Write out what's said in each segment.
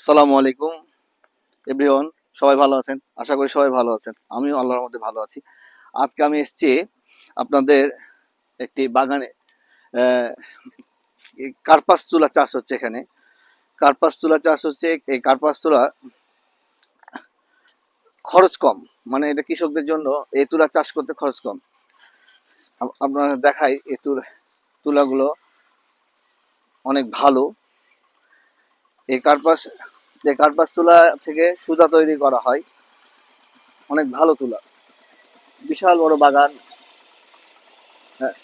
আসসালামু আলাইকুম, এভরিওয়ান, সবাই ভালো আছেন? আশা করি সবাই ভালো আছেন। আমিও আল্লাহর মধ্যে ভালো আছি। আজকে আমি এসছি আপনাদের একটি বাগানে কার্পাস তুলা চাষ হচ্ছে এখানে। কার্পাস তুলা চাষ হচ্ছে, এই কার্পাস তুলা খরচ কম। মানে এটা কৃষকদের জন্য এই তুলা চাষ করতে খরচ কম। আপনারা দেখাই এই তুলা, তুলাগুলো অনেক ভালো। এই কার্পাস এই কার্পাস তুলা থেকে সুতা তৈরি করা হয়। অনেক ভালো তুলা। বিশাল বড় বাগান। হ্যাঁ,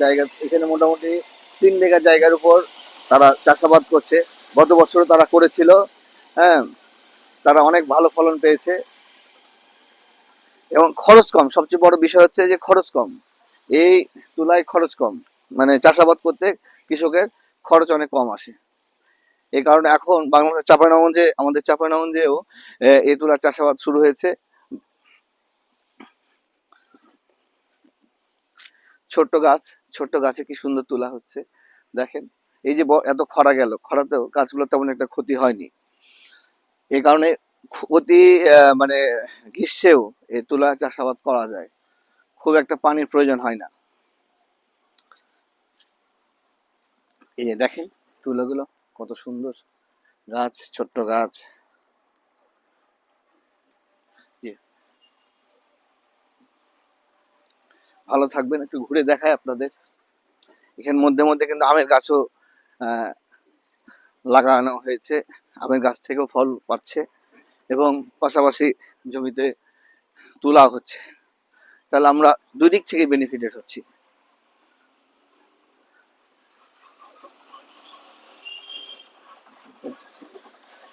জায়গা এখানে মোটামুটি তিন বিঘা জায়গার উপর তারা চাষাবাদ করছে। গত বছর তারা করেছিল। হ্যাঁ তারা অনেক ভালো ফলন পেয়েছে। এবং খরচ কম। সবচেয়ে বড় বিষয় হচ্ছে যে খরচ কম। এই তুলায় খরচ কম। মানে চাষাবাদ করতে কৃষকের খরচ অনেক কম আসে। এই কারণে এখন বাংলাদেশ চাপাইনগঞ্জে আমাদের চাপাইনগঞ্জেও আহ, এই তুলা চাষাবাদ শুরু হয়েছে। ছোট্ট গাছ ছোট্ট গাছে কি সুন্দর তুলা হচ্ছে। দেখেন এই যে এত খরা গেল খরাতেও গাছগুলো তেমন একটা ক্ষতি হয়নি। এই কারণে ক্ষতি মানে গ্রীষ্মেও এই তুলা চাষাবাদ করা যায়। খুব একটা পানির প্রয়োজন হয় না। এই যে দেখেন তুলাগুলো। কত সুন্দর গাছ, ছোট্ট গাছ। ভালো থাকবেন, একটু ঘুরে দেখায় আপনাদের। এখানে মধ্যে মধ্যে কিন্তু আমের গাছও লাগানো হয়েছে। আমের গাছ থেকেও ফল পাচ্ছে এবং পাশাপাশি জমিতে তোলা হচ্ছে। তাহলে আমরা দুই দিক থেকে বেনিফিটেড হচ্ছি।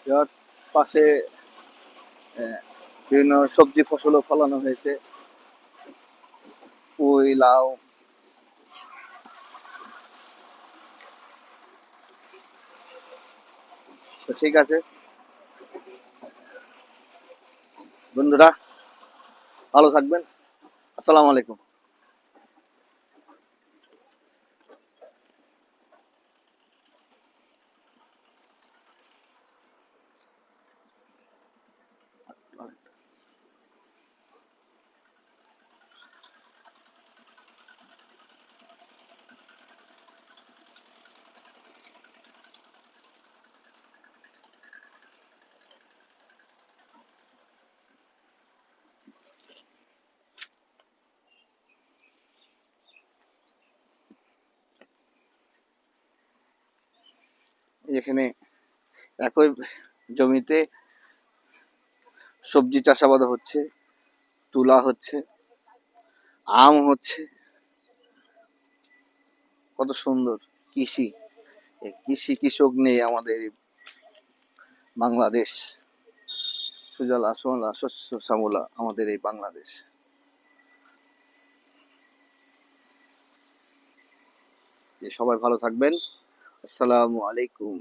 যার পাশে বিভিন্ন সবজি ফসলও ফলানো হয়েছে। পুঁই, লাউ। তো ঠিক আছে। বন্ধুরা, ভালো থাকবেন। আসসালামু আলাইকুম। এখানে একই জমিতে সবজি চাষাবাদ হচ্ছে, তুলা হচ্ছে, আম হচ্ছে। কত সুন্দর কৃষি। কৃষি কৃষক নেই আমাদের বাংলাদেশ। সুজলা, সুমলা, শস্য, শ্যামলা আমাদের এই বাংলাদেশ। সবাই ভালো থাকবেন। আসসালামু আলাইকুম।